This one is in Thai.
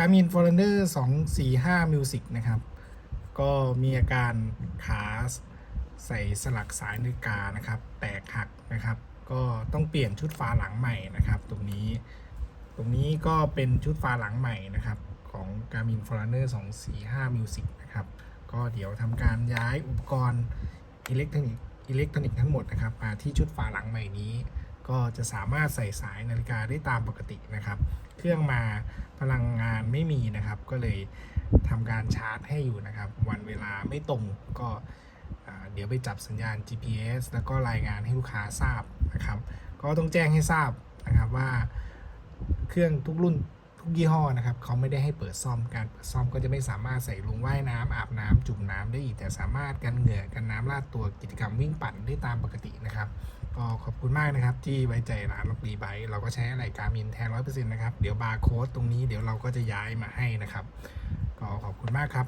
Garmin Forerunner 245 Music นะครับ ก็มีอาการขาใส่สลักสายนาฬิกานะครับ แตกหักนะครับ ก็ต้องเปลี่ยนชุดฝาหลังใหม่นะครับ ตรงนี้ ตรงนี้ก็เป็นชุดฝาหลังใหม่นะครับ ของ Garmin Forerunner 245 Music นะครับ ก็เดี๋ยวทำการย้ายอุปกรณ์อิเล็กทรอนิกส์อิเล็กทรอนิกส์ทั้งหมดนะครับมาที่ชุดฝาหลังใหม่นี้ ก็จะสามารถใส่สายนาฬิกาได้ตามปกตินะครับ เครื่องมาพลังงาน ไม่มีนะครับ ก็เลยทำการชาร์จให้อยู่นะครับ วันเวลาไม่ตรงก็เดี๋ยวไปจับสัญญาณ GPS แล้วก็รายงานให้ลูกค้าทราบนะครับ ก็ต้องแจ้งให้ทราบนะครับว่าเครื่องทุกรุ่น กยี่ห้อนะครับเขาไม่ได้ให้เปิดซ่อมการเปิดซ่อมก็จะไม่สามารถใส่ลงว่ายน้ำอาบน้ำจุ่มน้ำได้อีก แต่สามารถกันเหงื่อกันน้ำลาดตัวกิจกรรมวิ่งปั่นได้ตามปกตินะครับก็ขอบคุณมากนะครับ ที่ไว้ใจร้านล็อกดีไบเราก็ใช้อะไรการมินแทนร้อยเปอร์เซ็นต์นะครับ เดี๋ยวบาร์โค้ดตรงนี้เดี๋ยวเราก็จะย้ายมาให้นะครับ ก็ขอบคุณมากครับ